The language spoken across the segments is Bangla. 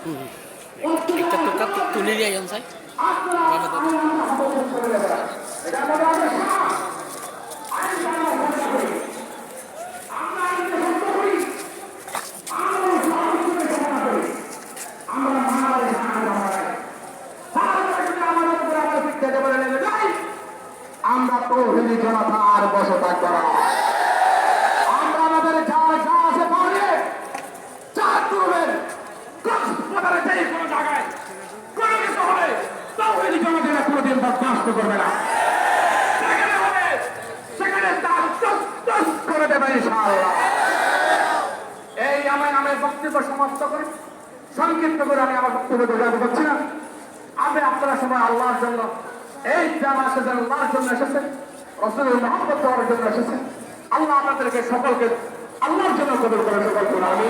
একটা টোকা তুলে দিয়ে যান সাই আমরা তো হিলি জনতার বসে থাকব না আমরা আমাদের যার যা আছে পারে চার করবেন কক্সবাজারে যেই কোনো জায়গায় কোনো কিছু হবে তাও হিলি জনতারা বরদাস্ত করবে না। সেখানে তার চস করে দেবে ইনশাআল্লাহ। এই আমি আমার বক্তব্য সমাপ্ত করি। সংক্ষিপ্ত করে আমি আমার বক্তব্য দোষাতে পারছি না। আপনি আপনারা সবাই আল্লাহর জন্য, এই জামা এসেছেন আল্লাহর জন্য এসেছেন, রসুলের মহব্বত দেওয়ার জন্য এসেছেন, আল্লাহ আপনাদেরকে সকলকে আল্লাহর জন্য কবল করে সকল করে আমি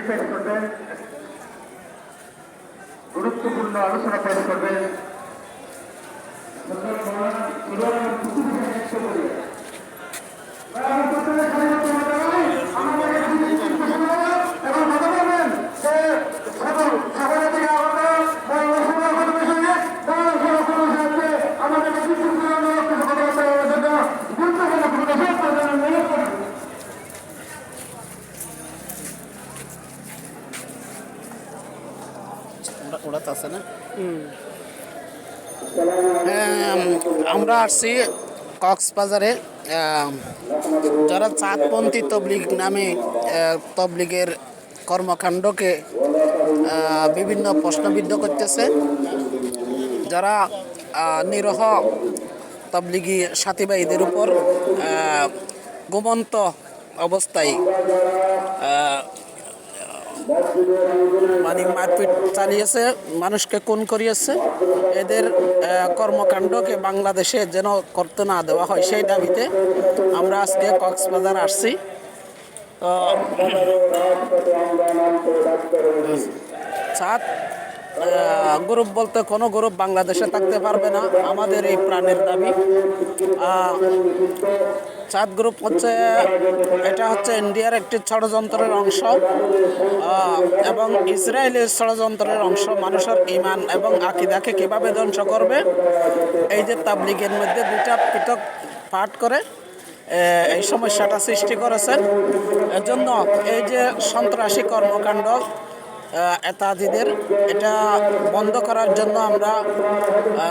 আপনি পেশ করবেন গুরুত্বপূর্ণ আলোচনা পেশ করবেন ওরা- আছে না। আমরা আসছি কক্সবাজারে। যারা চাঁদপন্থী তবলিগ নামে তবলিগের কর্মকাণ্ডকে বিভিন্ন প্রশ্নবিদ্ধ করতেছে। যারা নিরহ তবলিগি সাথী ভাইদের উপর ঘুমন্ত অবস্থায় মানে মারপিট চালিয়েছে, মানুষকে কোন করিয়েছে। এদের কর্মকাণ্ডকে বাংলাদেশে যেন করতে না দেওয়া হয়, সেই দাবিতে আমরা আজকে কক্সবাজার আসছি। তো গ্রুপ বলতে কোনো গ্রুপ বাংলাদেশে থাকতে পারবে না। আমাদের এই প্রাণের দাবি। চাঁদ গ্রুপ হচ্ছে, এটা হচ্ছে ইন্ডিয়ার একটি ষড়যন্ত্রের অংশ। এবং ইসরায়েলের ষড়যন্ত্রের অংশ। মানুষের ইমান এবং আকিদাকে কীভাবে ধ্বংস করবে? এই যে তাবলিগের মধ্যে দুটা পৃথক পাঠ করে এই সমস্যাটা সৃষ্টি করেছেন এজন্য এই যে সন্ত্রাসী কর্মকাণ্ড এতাদিদের এটা বন্ধ করার জন্য আমরা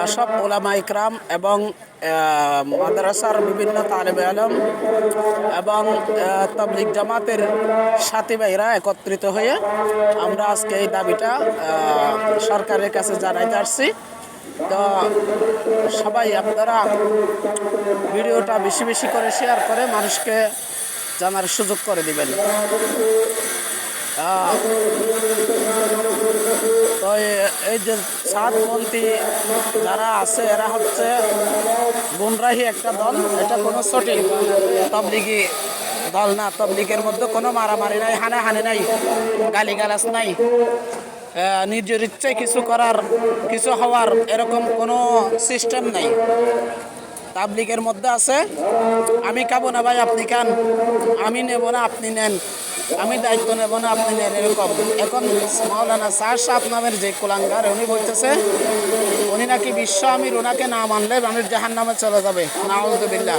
সব ওলামা ইকরাম এবং মাদ্রাসার বিভিন্ন তালেবে আলম এবং আহ, তবলিগ জামাতের সাথী ভাইরা একত্রিত হয়ে আমরা আজকে এই দাবিটা সরকারের কাছে জানাইতে আসছি। তো সবাই আপনারা ভিডিওটা বেশি বেশি করে শেয়ার করে মানুষকে জানার সুযোগ করে দিবেন। এ- এই যে সাত মন্ত্রী যারা আছে, এরা হচ্ছে গুমরাহি একটা দল। এটা কোনো সঠিক তবলিগি দল না। তবলিগের মধ্যে কোনো মারামারি নাই, হানাহানি নাই, গালিগালাজ নাই। নিজের ইচ্ছে কিছু করার, কিছু হওয়ার এরকম কোনো সিস্টেম নাই। তাবলিগের মধ্যে আছে। আমি খাব না ভাই, আপনি খান। আমি নেব না, আপনি নেন। আমি দায়িত্ব নেব না, আপনি নেন, এরকম। এখন মাওলানা সার সাহ নামের যে কুলাঙ্গার, উনি বলতেছে, উনি নাকি বিশ্ব আমির ওনাকে না মানলে আমির জাহান নামে চলে যাবে। নাউজুবিল্লাহ।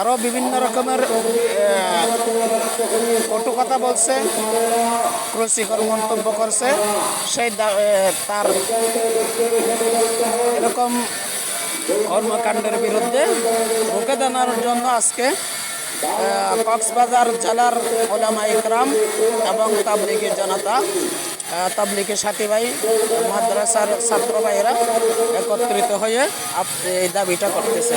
আরও বিভিন্ন রকমের কটু কথা বলছে ক্রসিকর মন্তব্য করছে। সেই তার এরকম কর্মকাণ্ডের বিরুদ্ধে রুখে দাঁড়ানোর জন্য আজকে কক্সবাজার জেলার ওলামা ইকরাম এবং তাবলিগের জনতা তাবলিগের সাথী ভাই মাদ্রাসার ছাত্র একত্রিত হয়ে এই দাবিটা করতেছে।